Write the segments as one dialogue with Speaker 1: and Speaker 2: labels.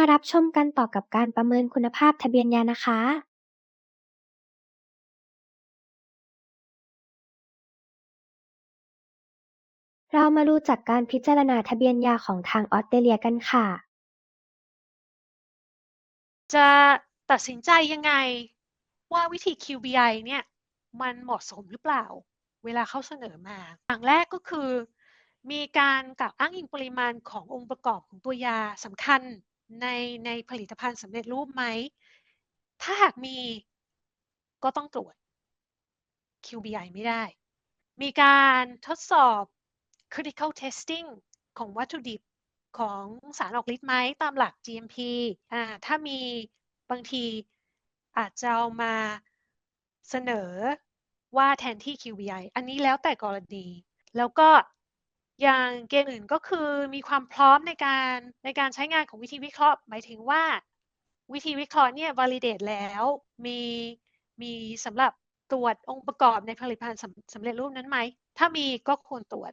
Speaker 1: มารับชมกันต่อกับการประเมินคุณภาพทะเบียนยานะคะเรามารู้จักการพิจารณาทะเบียนยาของทางออสเตรเลียกันค่ะ
Speaker 2: จะตัดสินใจยังไงว่าวิธี QBI เนี่ยมันเหมาะสมหรือเปล่า เวลาเขาเสนอมาอย่างแรกก็คือ มีการกล่าวอ้างอิงปริมาณขององค์ประกอบของตัวยาสำคัญ ในในผลิตภัณฑ์สำเร็จรูปไหม ถ้าหากมีก็ต้องตรวจ QBI ไม่ได้ มีการทดสอบ critical testing ของวัตถุดิบของสารออกฤทธิ์ไหมตามหลัก GMP อ่าถ้ามีบางทีอาจจะเอามาเสนอว่าแทนที่ QBI อันนี้แล้วแต่กรณี แล้วก็ อย่างเกณฑ์อื่นก็คือมีความพร้อมในการในการใช้งานของวิธีวิเคราะห์ หมายถึงว่า วิธีวิเคราะห์เนี่ย validate แล้วมีมีสำหรับตรวจองค์ประกอบในผลิตภัณฑ์สำสำเร็จรูปนั้นไหม ถ้ามีก็ควรตรวจ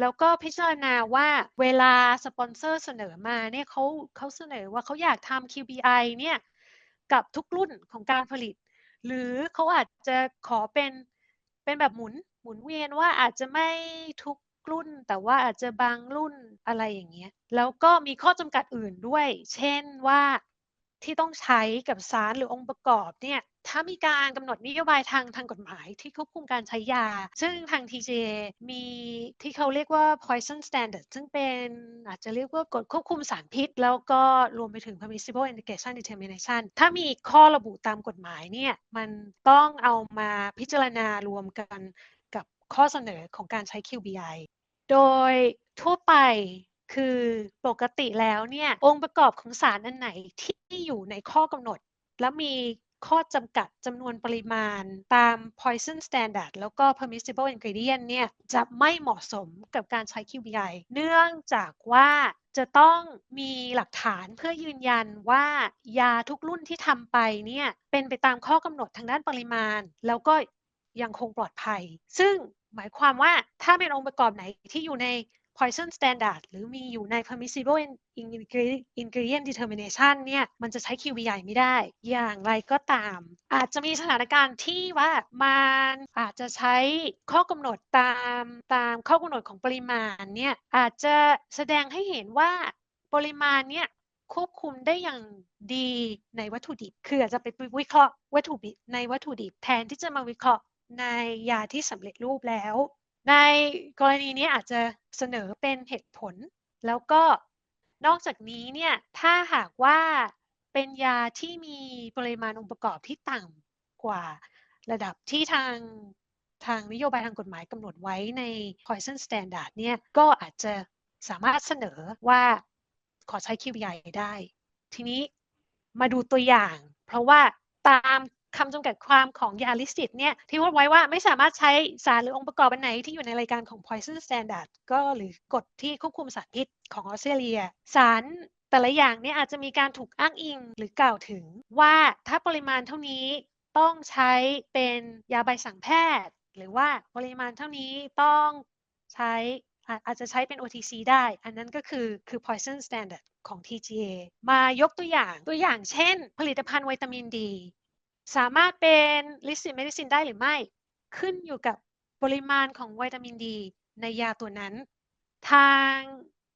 Speaker 2: แล้วก็พิจารณาว่าเวลาสปอนเซอร์เสนอมาเนี่ยเขาเขาเสนอว่าเขาอยากทำ QBI เนี่ยกับทุกรุ่นของการผลิต หรือเขาอาจจะขอเป็นเป็นแบบหมุนหมุนเวียนว่าอาจจะไม่ทุก รุ่น แต่ว่าอาจจะบางรุ่นอะไรอย่างเงี้ยแล้วก็มีข้อจำกัดอื่นด้วย เช่นว่าที่ต้องใช้กับสารหรือองค์ประกอบเนี่ยถ้ามีการกำหนดนโยบายทางทางกฎหมายที่ควบคุมการใช้ยา ซึ่งทาง TGA มีที่เขาเรียกว่า poison standard ซึ่งเป็นอาจจะเรียกว่ากฎควบคุมสารพิษ แล้วก็รวมไปถึง permissible indication determination ถ้ามีข้อระบุตามกฎหมายเนี่ยมันต้องเอามาพิจารณารวมกัน ข้อเสนอของการใช้ QBI โดยทั่วไปคือปกติแล้วเนี่ยองค์ประกอบของสารอันไหนที่อยู่ในข้อกำหนด และมีข้อจำกัดจำนวนปริมาณตาม poison standard แล้วก็ permissible ingredient เนี่ยจะไม่เหมาะสมกับการใช้ QBI เนื่องจากว่าจะต้องมีหลักฐานเพื่อยืนยันว่ายาทุกรุ่นที่ทำไปเนี่ยเป็นไปตามข้อกำหนดทางด้านปริมาณ แล้วก็ยังคงปลอดภัย ซึ่ง หมายความว่าถ้าเป็นองค์ประกอบไหนที่อยู่ใน poison standard หรือมีอยู่ใน permissible ingredient determination เนี่ย มันจะใช้ QBI ไม่ได้ อย่างไรก็ตาม อาจจะมีสถานการณ์ที่ว่ามันอาจจะใช้ข้อกำหนดตามตามข้อกำหนดของปริมาณเนี่ย อาจจะแสดงให้เห็นว่าปริมาณเนี่ยควบคุมได้อย่างดีในวัตถุดิบ คืออาจจะไปวิเคราะห์วัตถุดิบในวัตถุดิบแทนที่จะมาวิเคราะห์ ในยาที่สำเร็จรูปแล้ว ในกรณีนี้อาจจะเสนอเป็นเหตุผล แล้วก็นอกจากนี้เนี่ยถ้าหากว่าเป็นยาที่มีปริมาณองค์ประกอบที่ต่ำกว่าระดับที่ทางทางนโยบายทางกฎหมายกำหนดไว้ใน Poison Standard เนี่ยก็อาจจะสามารถเสนอว่าขอใช้ QBI ได้ ทีนี้มาดูตัวอย่าง เพราะว่าตาม คำจำกัดความของยาลิสิตเนี่ยที่พูดไว้ว่าไม่สามารถใช้สารหรือองค์ประกอบอันไหนที่อยู่ในรายการของ Poison Standard ก็หรือกฎที่ควบคุมสารพิษของออสเตรเลีย สารแต่ละอย่างเนี่ยอาจจะมีการถูกอ้างอิงหรือกล่าวถึงว่าถ้าปริมาณเท่านี้ต้องใช้เป็นยาใบสั่งแพทย์ หรือว่าปริมาณเท่านี้ต้องใช้อาจจะใช้เป็น OTC ได้ อันนั้นก็คือคือ Poison Standard ของ TGA มายกตัวอย่างตัวอย่างเช่น ผลิตภัณฑ์วิตามินดี สามารถเป็น listed medicine ได้หรือไม่ ขึ้นอยู่กับปริมาณของวิตามินดีในยาตัวนั้น ทาง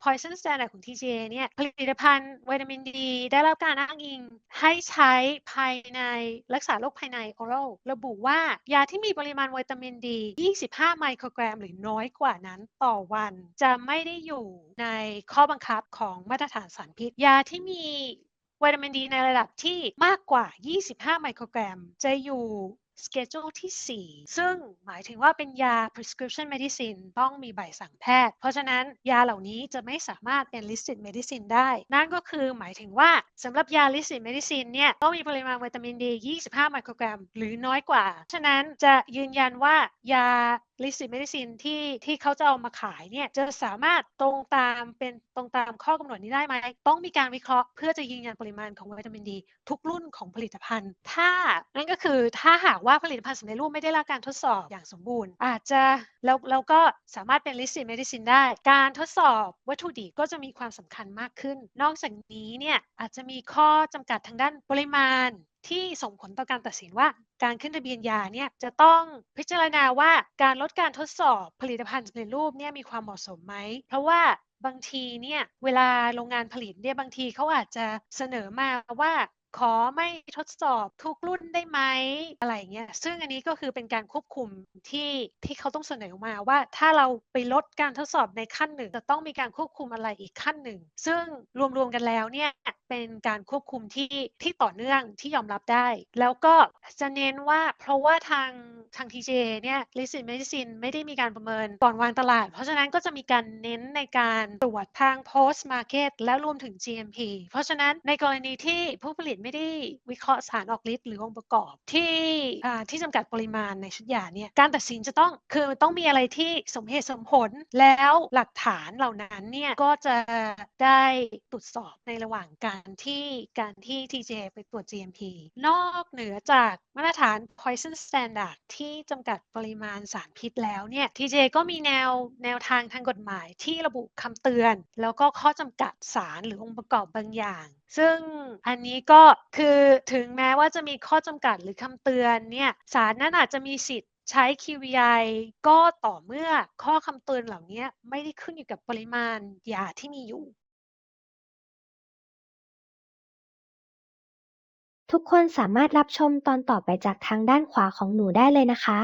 Speaker 2: Poison Standard ของ TGA เนี่ยผลิตภัณฑ์วิตามินดี ได้รับการอ้างอิงให้ใช้ภายในรักษาโรคภายใน oral ระบุว่ายาที่มีปริมาณวิตามินดี 25 ไมโครกรัม หรือน้อยกว่านั้นต่อวัน จะไม่ได้อยู่ในข้อบังคับของมาตรฐานสารพิษ ยาที่มี วิตามินดีในระดับที่มากกว่า 25 ไมโครกรัม จะอยู่ schedule ที่ 4 ซึ่งหมายถึงว่าเป็นยา prescription medicine ต้องมีใบสั่งแพทย์ เพราะฉะนั้นยาเหล่านี้จะไม่สามารถเป็น listed medicine ได้ นั่นก็คือหมายถึงว่าสำหรับยา listed medicine เนี่ยต้องมีปริมาณวิตามินดี 25 ไมโครกรัม หรือน้อยกว่า ฉะนั้นจะยืนยันว่ายา listed medicine ที่ที่เขาจะเอามาขายเนี่ยจะสามารถตรงตามเป็นตรงตามข้อกำหนดนี้ได้ไหม ต้องมีการวิเคราะห์ เพื่อจะยืนยันปริมาณของวิตามินดี ทุกรุ่นของผลิตภัณฑ์ ถ้านั่นก็คือถ้าหากว่าผลิตภัณฑ์สำเร็จรูปไม่ได้รับการทดสอบอย่างสมบูรณ์ อาจจะแล้วแล้วก็สามารถเป็น listed medicine ได้ การทดสอบวัตถุดิบก็จะมีความสำคัญมากขึ้น นอกจากนี้เนี่ยอาจจะมีข้อจำกัดทางด้านปริมาณที่ส่งผลต่อการตัดสินว่า การขึ้นทะเบียนยาเนี่ยจะต้องพิจารณาว่าการลดการทดสอบผลิตภัณฑ์สำเร็จรูปเนี่ยมีความเหมาะสมไหม เพราะว่าบางทีเนี่ยเวลาโรงงานผลิตเนี่ยบางทีเขาอาจจะเสนอมาว่าขอไม่ทดสอบทุกรุ่นได้ไหมอะไรเงี้ยซึ่งอันนี้ก็คือเป็นการควบคุมที่ที่เขาต้องเสนอมาว่าถ้าเราไปลดการทดสอบในขั้นหนึ่งจะต้องมีการควบคุมอะไรอีกขั้นหนึ่ง ซึ่งรวมๆกันแล้วเนี่ย เป็นการควบคุมที่ที่ต่อเนื่องที่ยอมรับได้ แล้วก็จะเน้นว่าเพราะว่าทางทาง TJ เนี่ย listed medicine ไม่ได้มีการประเมินก่อนวางตลาด เพราะฉะนั้นก็จะมีการเน้นในการตรวจทาง post market แล้วรวมถึง GMP เพราะฉะนั้นในกรณีที่ผู้ผลิตไม่ได้วิเคราะห์สารออกฤทธิ์หรือองค์ประกอบที่ที่จำกัดปริมาณในชุดยาเนี่ยการตัดสินจะต้องคือต้องมีอะไรที่สมเหตุสมผลแล้วหลักฐานเหล่านั้นเนี่ยก็จะได้ตรวจสอบในระหว่างการการที่การที่ TJ ไปตรวจ GMP นอกเหนือจากมาตรฐาน Poison Standard ที่จำกัดปริมาณสารพิษแล้วเนี่ย TJ ก็มีแนวแนวทางทางกฎหมายที่ระบุคำเตือน แล้วก็ข้อจำกัดสารหรือองค์ประกอบบางอย่าง ซึ่งอันนี้ก็คือถึงแม้ว่าจะมีข้อจำกัดหรือคำเตือนเนี่ยสารนั้นอาจจะมีสิทธิ์ใช้ QVI ก็ต่อเมื่อข้อคำเตือนเหล่านี้ไม่ได้ขึ้นอยู่กับปริมาณยาที่มีอยู่
Speaker 1: ทุกคนสามารถรับชมตอนต่อไปจากทางด้านขวาของหนูได้เลยนะคะ